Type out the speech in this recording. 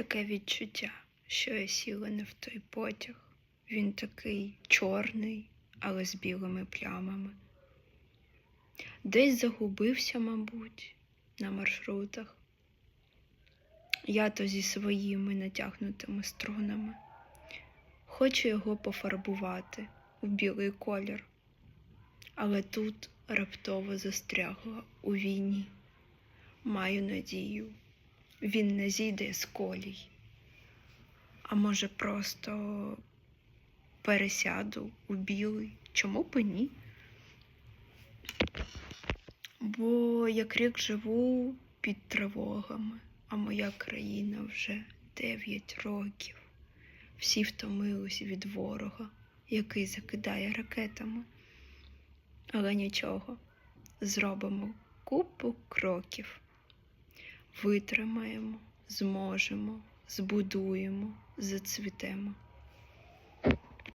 Таке відчуття, що я сіла не в той потяг. Він такий чорний, але з білими плямами. Десь загубився, мабуть, на маршрутах. Я то зі своїми натягнутими струнами. Хочу його пофарбувати у білий колір, але тут раптово застрягла у війні. Маю надію, він не зійде з колій. А може, просто пересяду у білий. Чому б ні? Бо як рік живу під тривогами, а моя країна вже дев'ять років. Всі втомились від ворога, який закидає ракетами. Але нічого, зробимо купу кроків. Витримаємо, зможемо, збудуємо, зацвітемо.